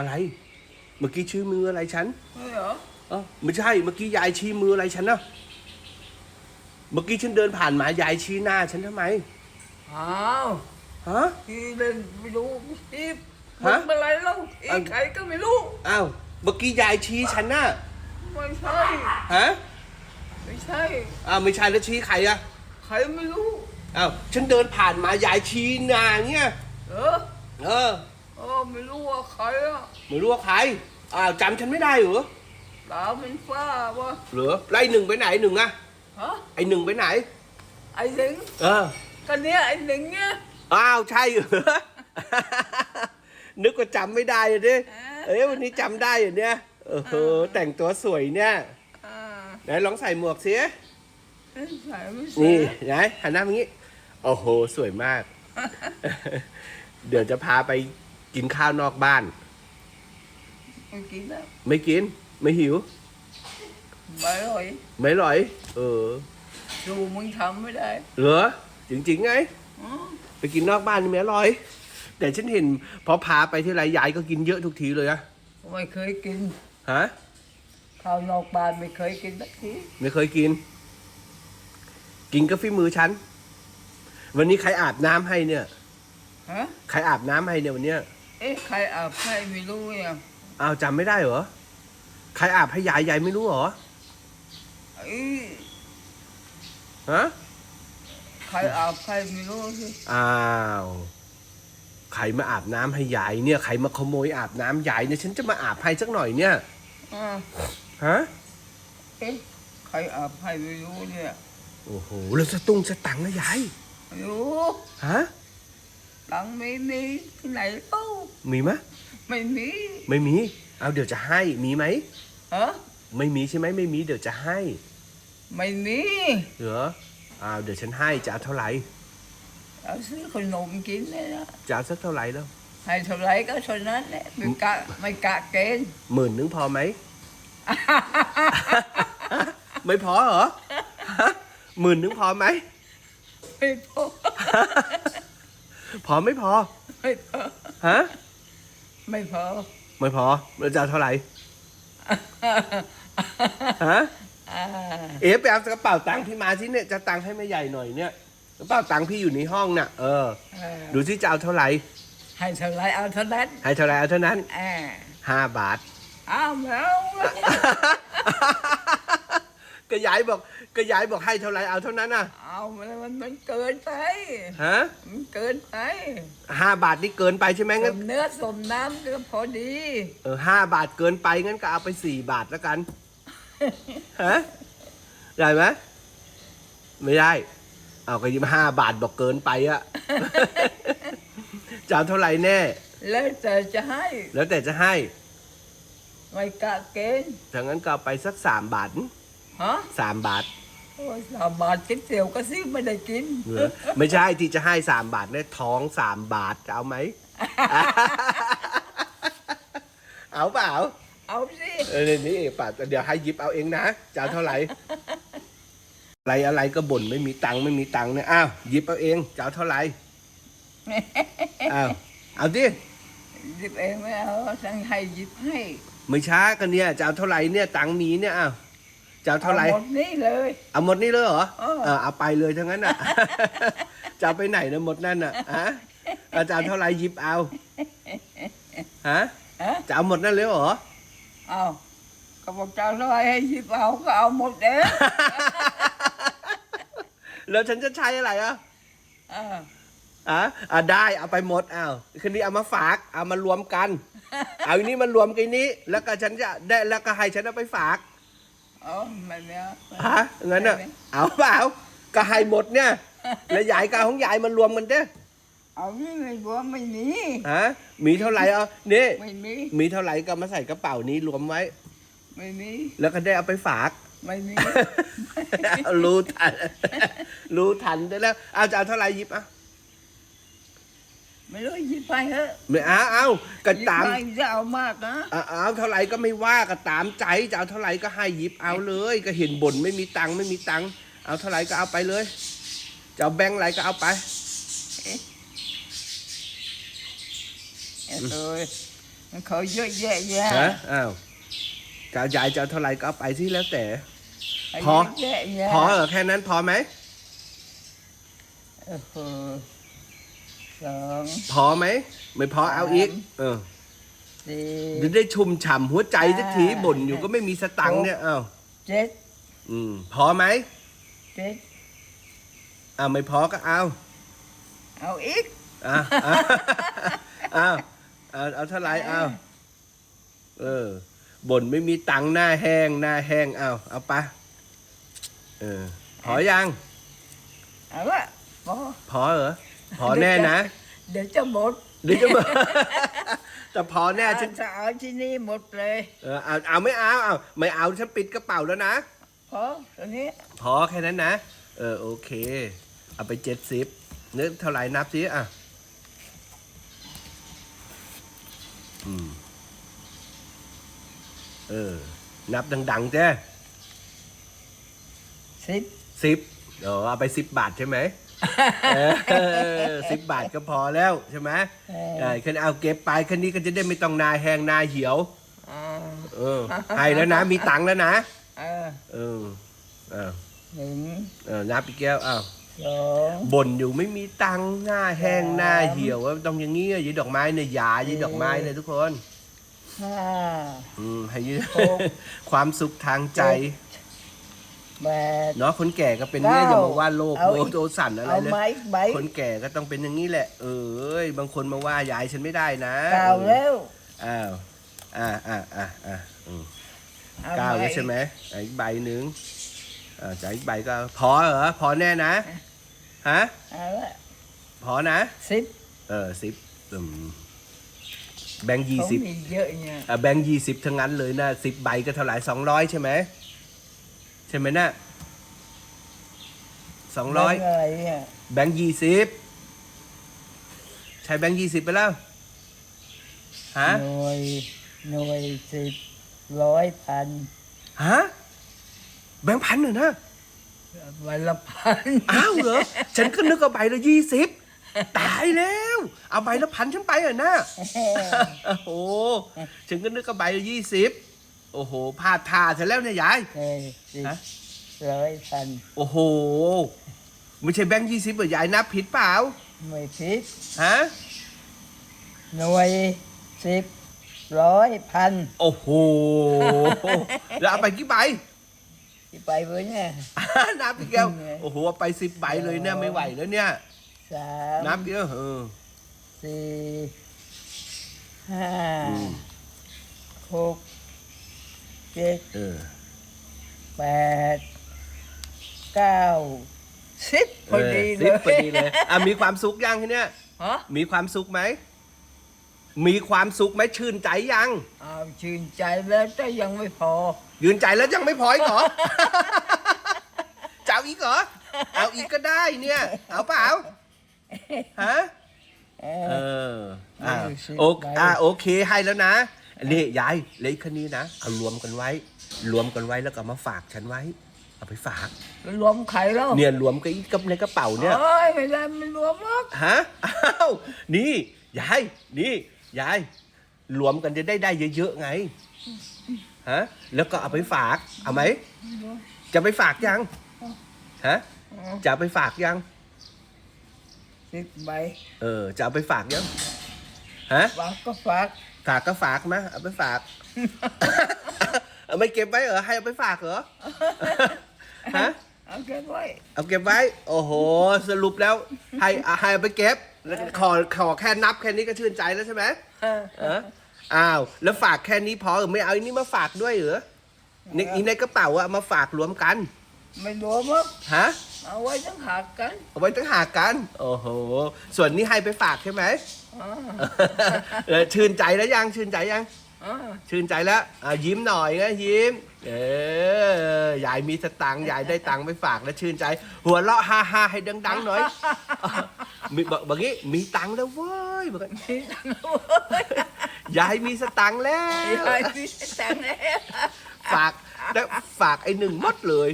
อะไร เมื่อกี้ชี้มืออะไรฉันไม่เหรอเออไม่ใช่ เมื่อกี้ยายชี้มืออะไรฉันนะเมื่อกี้ฉันเดินผ่านมายายชี้หน้าฉันทำไมอ้าวฮะที่เล่นไม่รู้ที่ฮะมันอะไรแล้วอีอะใครก็ไม่รู้อ้าวเมื่อกี้ยายชี้ฉันน่ะไม่ใช่ฮะไม่ใช่อ้าวไม่ใช่แล้วชี้ใครอะใครไม่รู้อ้าวฉันเดินผ่านมายายชี้หน้าเงี้ยเออเออ เออไม่รู้ว่าใครอะไม่รู้ว่าใครอ้าวจำฉันไม่ได้เหรอตามันฟ้าวะเหรอไล่หนึ่งไปไหนหนึ่งอะฮะไอหนึ่งไปไหน ไอ้หนิงเออก็เนี้ยไอ้หนิงเนี่ยอ้าวใช่เหรอ นึกว่าจำไม่ได้อะดิเอ้ยวันนี้จำได้เหรอเนี่ยเออโหแต่งตัวสวยเนี่ยอ่าไหนลองใส่หมวกสิใส่ไม่ใส่นี่ไหนหันหน้ามางี้โอ้โหสวยมาก เดี๋ยวจะพาไป กินข้าวนอกบ้าน ไม่กินแล้วไม่กิน ไม่หิว ไม่อร่อยไม่อร่อย เออ ดูมึงทำไม่ได้เหรอจริงๆไง อืมไปกินนอกบ้านนี่ไม่อร่อย แต่ฉันเห็นพอพาไปที่ไรยายก็กินเยอะทุกทีเลยอะไม่เคยกินฮะ ข้าวนอกบ้านไม่เคยกินสักทีไม่เคยกิน กินก็ฝีมือฉัน วันนี้ใครอาบน้ำให้เนี่ย ฮะใครอาบน้ำให้เนี่ยวันเนี้ย เอ๊ะใครอาบให้ไม่รู้เนี่ยอ้าวจำไม่ได้เหรอ ใครอาบให้ยายยายไม่รู้เหรอไอ้ฮะ ใครอาบใครไม่รู้สิอ้าว ใครมาอาบน้ำให้ยายเนี่ย ใครมาขโมยอาบน้ำยายเนี่ย ฉันจะมาอาบให้สักหน่อยเนี่ย อ่าฮะ เอ๊ะใครอาบให้ไม่รู้เนี่ยโอ้โห แล้วสตุ้งสตังค์นะยาย ไม่รู้ ฮะ ตังค์ไม่มีที่ไหนเล่ามีไหมะไม่มีไม่มี เอาเดี๋ยวจะให้มีไหม ฮะไม่มีใช่ไหมไม่มี เดี๋ยวจะให้ไม่มีเหรออ้าวเดี๋ยวฉันให้จะเอาเท่าไหร่เอาซื้อขนมกินเนี่ยนะจะเอาสักเท่าไหร่แล้วให้เท่าไหรก็เท่านั้นแหละไม่กะไม่กะเกณฑ์ หมื่นนึงพอไหม ไม่พอเหรอฮะหมื่นนึงพอไหม ไม่พอ พอไม่พอ ไม่พอ ฮะ ไม่พอ ไม่พอเราจะเอาเท่าไหร่ ฮะอ่าเอ๊ะไปเอากระเป๋าตังค์พี่มาที่เนี่ย จะตังค์ให้แม่ใหญ่หน่อยเนี่ยกระเป๋าตังค์พี่อยู่ในห้องน่ะ เออเออดูที่จะเอาเท่าไหร่ ให้เท่าไหรเอาเท่านั้น ให้เท่าไหร่เอาเท่านั้นอ่าห้าบาทเอาแล้วก็ ยายบอกก็ยายบอกให้เท่าไหร่เอาเท่านั้นน่ะเอามันมันมันเกินไปฮะมันเกินไปห้าบาทนี่เกินไปใช่ไหมสงั้นมเนื้อสมน้ำก็พอดีเออห้าบาทเกินไปงั้นก็เอาไปสี่บาทแล้วกันฮะได้ไหมไม่ได้เอาก็ยิ้มห้าบาทบอกเกินไปอะจะเอาเท่าไหร่แน่ แล้วแต่จะให้ แล้วแต่จะให้ไม่กะเกณฑ์ถ้างั้นก็เอาไปสักสามบาท ฮะสามบาทโอ้ยสามบาทกินเตี๋ยวก็ซื้อไม่ได้กิน เหรอไม่ใช่ที่จะให้สามบาทเนี่ยท้องสามบาทจะเอาไหม เอาเปล่าเอาสิเออนี่ป่าเดี๋ยวให้ยิบเอาเองนะจะเอาเท่าไหร่ อะไรอะไรก็บ่นไม่มีตังค์ไม่มีตังค์เนี่ยอ้าวหยิบเอาเองจะเอาเท่าไหร่อ้าวเอาดิหยิบเองไม่เอาทั้งให้หยิบให้ไม่ช้ากันเนี่ยจะเอาเท่าไหร่เนี่ยตังค์มีเนี่ยอ้าว จะเอาเท่าไหร่ หมดนี่เลย เอาหมดนี่เลยเหรอเออเออเอาไปเลยทั้งนั้นอะ จะเอาไปไหนนะหมดนั่นอะฮะเอาจะเอาเท่าไหร่หยิบเอาฮะฮะจะเอาหมดนั่นเลยเหรอ เอาก็บอกจะร้อยให้หยิบเอาก็เอาหมดเองแล้วฉันจะใช้อะไรอะอ่าอะอะได้เอาไปหมดอ้าวคืนนี้เอามาฝากเอามารวมกัน เอาอันนี้มารวมกันนี้ แล้วก็ฉันจะได้แล้วก็ให้ฉันเอาไปฝาก เอาไม่ไม่เอาฮะงั้นอะเอาเปล่าก็ให้หมดเนี่ย แล้วยายก็เอาของยายมารวมกันเด้อเอานี่ไม่รู้ว่าไม่มีฮะมีเท่าไหร่เอานี่ไม่มีมีเท่าไหร่ก็มาใส่กระเป๋านี้รวมไว้ ไม่มีแล้วก็ได้เอาไปฝากไม่มีรู้ทัน รู้ทันได้แล้ว เอาจะเอาเท่าไหร่หยิบอะ ไม่รู้หยิบไปเถอะไม่เอาเอาก็หยิบตามไปจะเอามากนะเอาเอาเท่าไหร่ก็ไม่ว่าก็ตามใจจะเอาเท่าไหร่ก็ให้หยิบเอาเลย ก็เห็นบ่นไม่มีตังค์ไม่มีตังค์เอาเท่าไหร่ก็เอาไปเลยจะเอาแบงค์อะไรก็เอาไป เอ้ยมันเขาเยอะแยะแยะฮะอ้าวจะเอายายจะเอาเท่าไหร่ก็เอาไปสิแล้วแต่เขาพอ เยอะแยะแยะพอเหรอแค่นั้นพอไหมโอ้โห สองพอไหม ไม่พอเอาอีก เออสี่จะได้ชุ่มฉ่ำหัวใจสักทีอ่าบ่นอยู่ก็ไม่มีสตังค์เนี่ยอ้าวเจ็ดอืม พอไหมเจ็ดอ้าวไม่พอก็เอา เอาอีกอ้าวอ้าวอ้าวเอาเอาเท่าไหร่เอาเออบ่นไม่มีตังค์หน้าแห้งหน้าแห้งเอาเอาไปะเออ พอยัง เอาละพอพอเหรอ พอแน่นะ เดี๋ยวจะหมดเดี๋ยวจะมา แต่พอแน่ฉันจะเอาที่นี่หมดเลย เออเอาเอาไม่เอาเอาไม่เอาฉันปิดกระเป๋าแล้วนะ พอตัวนี้พอแค่นั้นนะ เออโอเค เอาไปเจ็ดสิบเนื้อเท่าไหร่นับสิอะ อืม เออ นับดังๆเจ้สิบสิบเออเอาไปสิบบาทใช่ไหม สิบบาทก็พอแล้วใช่ไหมเอเอออคันเอาเก็บไปคันนี้ก็จะได้ไม่ต้องนาแห้งนาเหี่ยวอ่าเออให้แล้วนะ มีตังค์แล้วนะเออเออเออหนึ่งเออนับอีกแก้วอ้าวสองบ่นอยู่ไม่มีตังค์หน้าแห้งหน้าเหี่ยวว่าต้องอย่างงี้อะยีดอกไม้เนี่ยยายีดอกไม้เลยทุกคนห้าอืมให้ยืหกความสุขทางใจ แปดเนาะคนแก่ก็เป็นเนี่ยอเก้าย่ามาว่าโลกเอาโลอีกกโตสั่นอะไรเอาเลยไม้ใบคนแก่ก็ต้องเป็นอย่างนี้แหละเออเอ้ยบางคนมาว่ายายฉันไม่ได้นะเก้าแล้วอ้าวอ่าอ่าอ่าอ่าอืมอเก้าแล้วใช่ไหมอะอีกใบหนึ่งอ่าจ่ายอีกใบก็พอเหรอพอแน่นะฮะเอาละพอนะ สิบเออสิบอืมแบงค์ยี่เขาสิบมีเยอะเนี่ยอะแบงค์ยี่สิบทั้งนั้นเลยนะสิบใบก็เท่าไหร่สองร้อยใช่ไหม ใช่ไหมนะสองร้อยแบงค์อะไรเนี่ยแบงค์ยี่สิบใช้แบงค์ยี่สิบไปแล้วฮะหน่วยหน่วยสิบร้อยพันฮะแบงค์พันเหรอนะวันละพันอ้าวเหรอฉันก็นึกเอาใบละยี่สิบตายแล้ว เอาใบละพันฉันไปเหรอนะโอ้โหฉันก็นึกเอาใบละยี่สิบ โอ้โหพลาดท่าฉันแล้วเนี่ยยาย เอ้ยสิบฮะ ร้อยพันโอ้โห ไม่ใช่แบงค์ยี่สิบเหรอยายนับผิดเปล่า ไม่ผิดฮะ หน่วยสิบร้อยพันโอ้โห แล้วเอาไปกี่ใบ ที่ไปเว้ยเนี่ย นับอีกแล้วโอ้โหเอาไปสิบใบเลยเนี่ยไม่ไหวแล้วเนี่ย สามนับเยอะเออ สี่ห้าอืม หก เจ็ดเออแปดเก้าสิบพอดีเลสิยบพอดีเลยอะมีความสุขยังทีเนี้ยฮะมีความสุขไหมมีความสุขไหมชื่นใจยัง เอาชื่นใจแล้วแต่ยังไม่พอ ยืนใจแล้วยังไม่พออีกเหรอ จะเอาอีกเหรอ เอาอีกก็ได้เนี่ย เอาเปล่า ฮะ เอเออออ่ายี่สิบโอใบอ่าโอเคให้แล้วนะ นี่ยายเหลยคันนี้นะเอารวมกันไว้ รวมกันไว้แล้วก็เอามาฝากฉันไว้ เอาไปฝากรวมไข่แล้วเนี่ยรวมกับอีกกับในกระเป๋าเนี่ยโอ้ยไม่ได้ไม่รวมหรอกฮะ อ้าว นี่ ยาย นี่ ยาย รวมกันจะได้ได้เยอะๆไง ฮะ แล้วก็เอาไปฝาก เอาไหม จะไปฝากยัง ฮะ จะเอาไปฝากยัง สิบใบเออ จะเอาไปฝากยัง ฮะ ฝากก็ฝาก ฝากก็ฝากมาเอาไปฝาก เอาไม่เก็บไว้เหรอให้เอาไปฝากเหรอฮะเอาเก็บไว้ เอาเก็บไว้ โอ้โห สรุปแล้ว ให้อะให้เอาไปเก็บ แล้วขอขอแค่นับแค่นี้ก็ชื่นใจแล้วใช่ไหมเออเอออ้าว แล้วฝากแค่นี้พอหรือไม่เอาอันนี้มาฝากด้วยเหรอในอีในกระเป๋าอะมาฝากรวมกัน ไม่รวมหรอกฮะ เอาไว้ตั้งหักกัน เอาไว้ตั้งหากกัน โอ้โห ส่วนนี้ให้ไปฝากใช่ไหมอ่าเออชื่นใจแล้วยัง ชื่นใจยังอ่าชื่นใจแล้วอะยิ้มหน่อยนะยิ้ม เออยายมีสตังค์ยายได้ตังค์ไปฝากแล้วชื่นใจ หัวเราะฮ่าฮ่าให้ดังๆหน่อยมีบอกบอกงี้มีตังค์แล้วเว้ยบอกงี้มีตังค์ยายมีสตังค์แล้ว ยายมีตังค์แล้วฝากแล้วฝากไอ้หนึ่งหมดเลย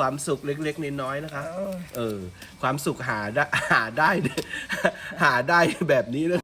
ความสุขเล็กๆน้อยๆนะคะ เออ ความสุขหาได้หาได้ หาได้แบบนี้นะ